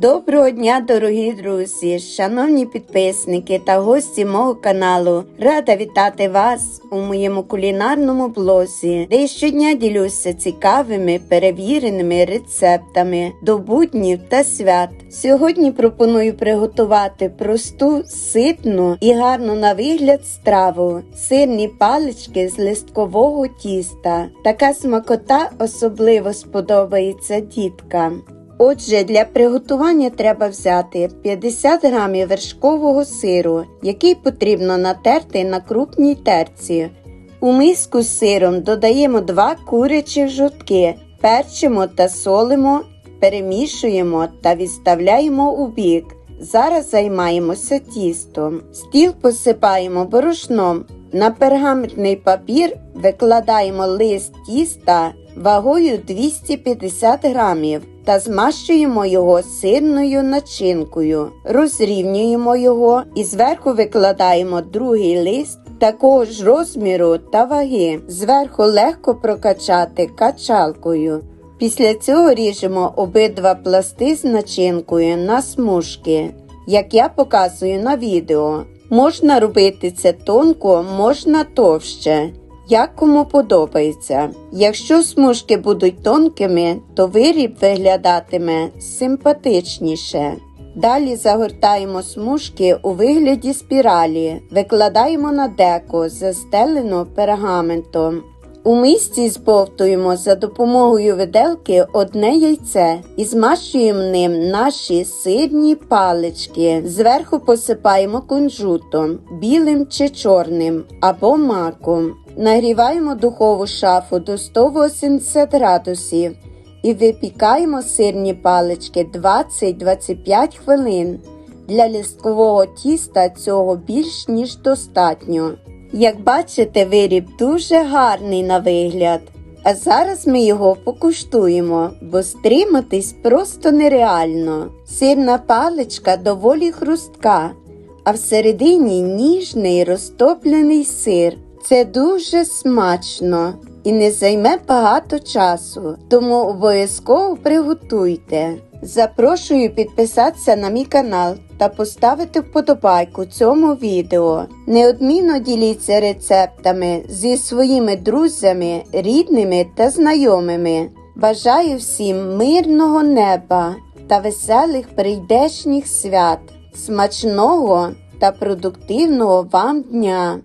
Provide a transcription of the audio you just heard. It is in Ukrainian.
Доброго дня, дорогі друзі, шановні підписники та гості мого каналу. Рада вітати вас у моєму кулінарному блозі, де щодня ділюся цікавими перевіреними рецептами до буднів та свят. Сьогодні пропоную приготувати просту, ситну і гарну на вигляд страву, сирні палички з листкового тіста. Така смакота особливо сподобається діткам. Отже, для приготування треба взяти 50 грамів вершкового сиру, який потрібно натерти на крупній терці. У миску з сиром додаємо 2 курячих жовтки, перчимо та солимо, перемішуємо та відставляємо у бік. Зараз займаємося тістом. Стіл посипаємо борошном. На пергаментний папір викладаємо лист тіста вагою 250 грамів та змащуємо його сирною начинкою, розрівнюємо його і зверху викладаємо другий лист такого ж розміру та ваги. Зверху легко прокачати качалкою. Після цього ріжемо обидва пласти з начинкою на смужки, як я показую на відео. Можна робити це тонко, можна товще, як кому подобається. Якщо смужки будуть тонкими, то виріб виглядатиме симпатичніше. Далі загортаємо смужки у вигляді спіралі, викладаємо на деко, застелену пергаментом. У мисці збовтуємо за допомогою виделки одне яйце і змащуємо ним наші сирні палички. Зверху посипаємо кунжутом, білим чи чорним або маком. Нагріваємо духову шафу до 180 градусів і випікаємо сирні палички 20-25 хвилин. Для листкового тіста цього більш ніж достатньо. Як бачите, виріб дуже гарний на вигляд. А зараз ми його покуштуємо, бо стриматись просто нереально. Сирна паличка доволі хрустка, а всередині ніжний розтоплений сир. Це дуже смачно і не займе багато часу, тому обов'язково приготуйте. Запрошую підписатися на мій канал та поставити вподобайку цьому відео. Неодмінно діліться рецептами зі своїми друзями, рідними та знайомими. Бажаю всім мирного неба та веселих прийдешніх свят, смачного та продуктивного вам дня!